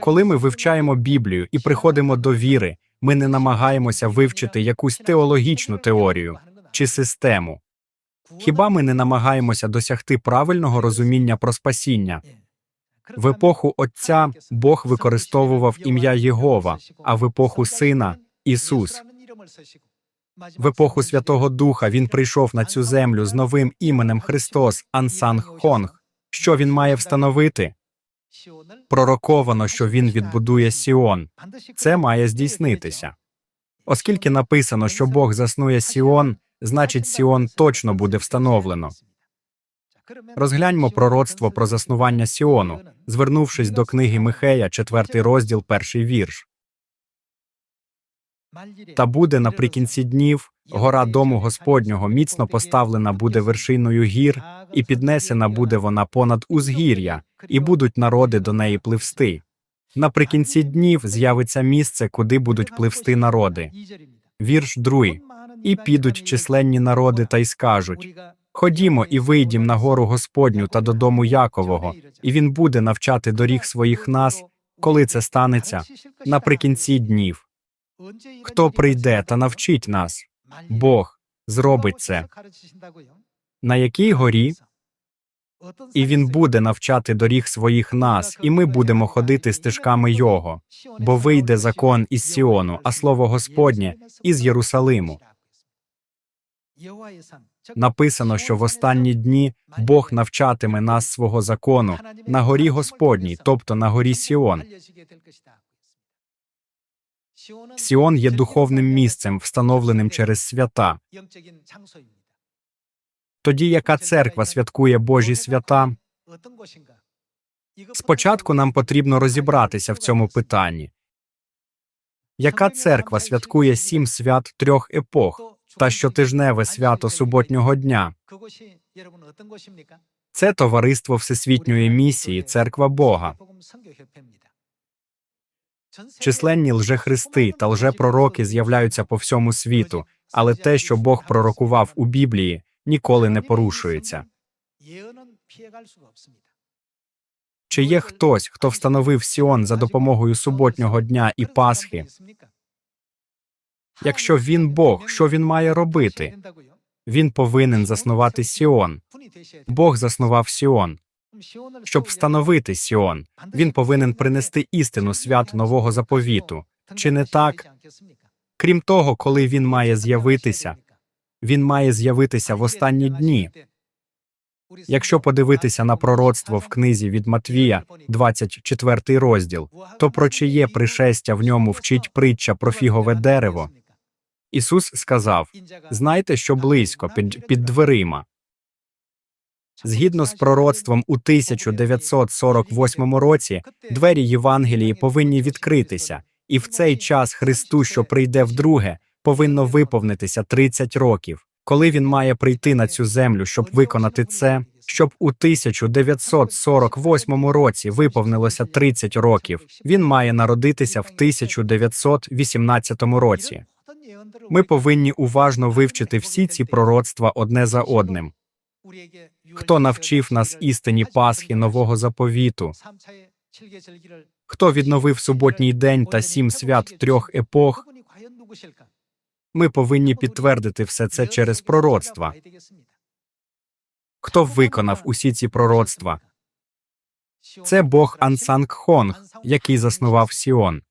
Коли ми вивчаємо Біблію і приходимо до віри, ми не намагаємося вивчити якусь теологічну теорію чи систему. Хіба ми не намагаємося досягти правильного розуміння про спасіння? В епоху Отця Бог використовував ім'я Єгова, а в епоху Сина Ісус. В епоху Святого Духа Він прийшов на цю землю з новим іменем Христос Ансанг Хонг. Що він має встановити? Пророковано, що він відбудує Сіон. Це має здійснитися. Оскільки написано, що Бог заснує Сіон, значить Сіон точно буде встановлено. Розгляньмо пророцтво про заснування Сіону, звернувшись до книги Михея, 4 розділ, перший вірш. Та буде наприкінці днів гора дому Господнього міцно поставлена буде вершиною гір, і піднесена буде вона понад узгір'я, і будуть народи до неї пливсти. Наприкінці днів з'явиться місце, куди будуть пливсти народи. Вірш другий. І підуть численні народи та й скажуть: Ходімо і вийдім на гору Господню та додому Якового, і він буде навчати доріг своїх нас, коли це станеться наприкінці днів. Хто прийде та навчить нас? Бог зробить це. На якій горі? І він буде навчати доріг своїх нас, і ми будемо ходити стежками Його, бо вийде закон із Сіону, а слово Господнє із Єрусалиму. Написано, що в останні дні Бог навчатиме нас свого закону на горі Господній, тобто на горі Сіон. Сіон є духовним місцем, встановленим через свята. Тоді яка церква святкує Божі свята? Спочатку нам потрібно розібратися в цьому питанні. Яка церква святкує сім свят трьох епох та щотижневе свято суботнього дня? Це товариство Всесвітньої місії, церква Бога. Численні лжехристи та лжепророки з'являються по всьому світу, але те, що Бог пророкував у Біблії, ніколи не порушується. Чи є хтось, хто встановив Сіон за допомогою суботнього дня і Пасхи? Якщо він Бог, що він має робити? Він повинен заснувати Сіон. Бог заснував Сіон. Щоб встановити Сіон, він повинен принести істину свят нового заповіту. Чи не так? Крім того, коли він має з'явитися, він має з'явитися в останні дні. Якщо подивитися на пророцтво в книзі від Матвія, 24 розділ, то про чиє пришестя в ньому вчить притча про фігове дерево. Ісус сказав: Знайте, що близько під, під дверима. Згідно з пророцтвом у 1948 році, двері Євангелії повинні відкритися, і в цей час Христу, що прийде вдруге, повинно виповнитися 30 років. Коли він має прийти на цю землю, щоб виконати це, щоб у 1948 році виповнилося 30 років, він має народитися в 1918 році. Ми повинні уважно вивчити всі ці пророцтва одне за одним. Хто навчив нас істині Пасхи нового заповіту? Хто відновив суботній день та сім свят трьох епох? Ми повинні підтвердити все це через пророцтва. Хто виконав усі ці пророцтва? Це Бог Ансанг Хонг, який заснував Сіон.